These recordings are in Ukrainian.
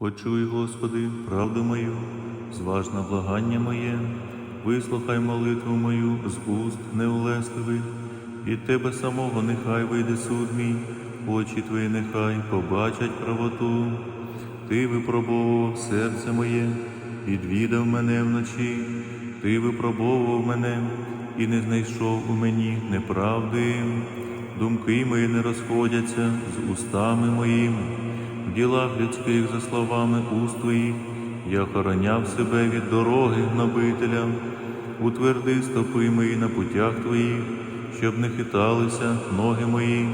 Почуй, Господи, правду мою, зважна благання моє, вислухай молитву мою з уст неулестивих, від Тебе самого нехай вийде суд мій, очі Твої нехай побачать правоту. Ти випробовував серце моє, відвідав мене вночі, Ти випробовував мене і не знайшов у мені неправди. Думки мої не розходяться з устами моїми, в ділах людських за словами уст твоїх, я охороняв себе від дороги гнобителя, утверди стопи мої на путях твоїх, щоб не хиталися ноги мої.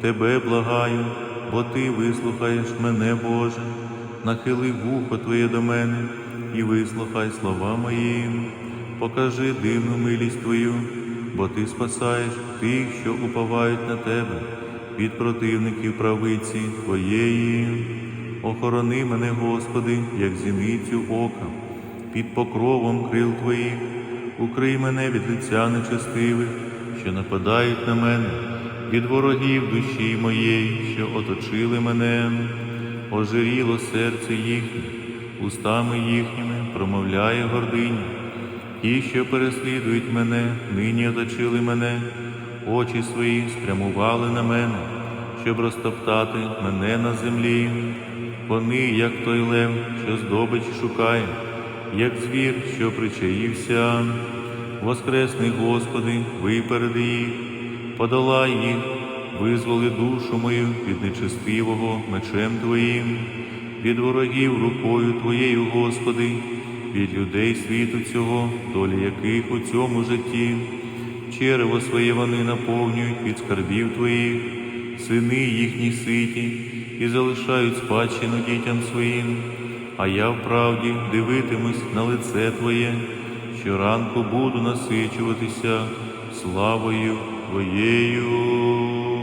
Тебе благаю, бо ти вислухаєш мене, Боже, нахили вухо Твоє до мене і вислухай слова мої. Покажи дивну милість Твою, бо Ти спасаєш тих, що уповають на Тебе, від противників правиці Твоєї. Охорони мене, Господи, як зіницю ока, під покровом крил Твоїх, укрий мене від лиця нечестивих, що нападають на мене, від ворогів душі моєї, що оточили мене, ожиріло серце їхнє, устами їхніми промовляє гординя. Ті, що переслідують мене, нині оточили мене, очі свої спрямували на мене, щоб розтоптати мене на землі. Вони, як той лев, що здобич шукає, як звір, що причаївся. Воскресний Господи, випереди їх, подолай їх, визволи душу мою від нечестивого мечем Твоїм, від ворогів рукою Твоєю, Господи, від людей світу цього, долі яких у цьому житті, черево своє вони наповнюють від скарбів Твоїх, сини їхні ситі і залишають спадщину дітям своїм, а я вправді дивитимусь на лице Твоє, щоранку буду насичуватися славою Твоєю.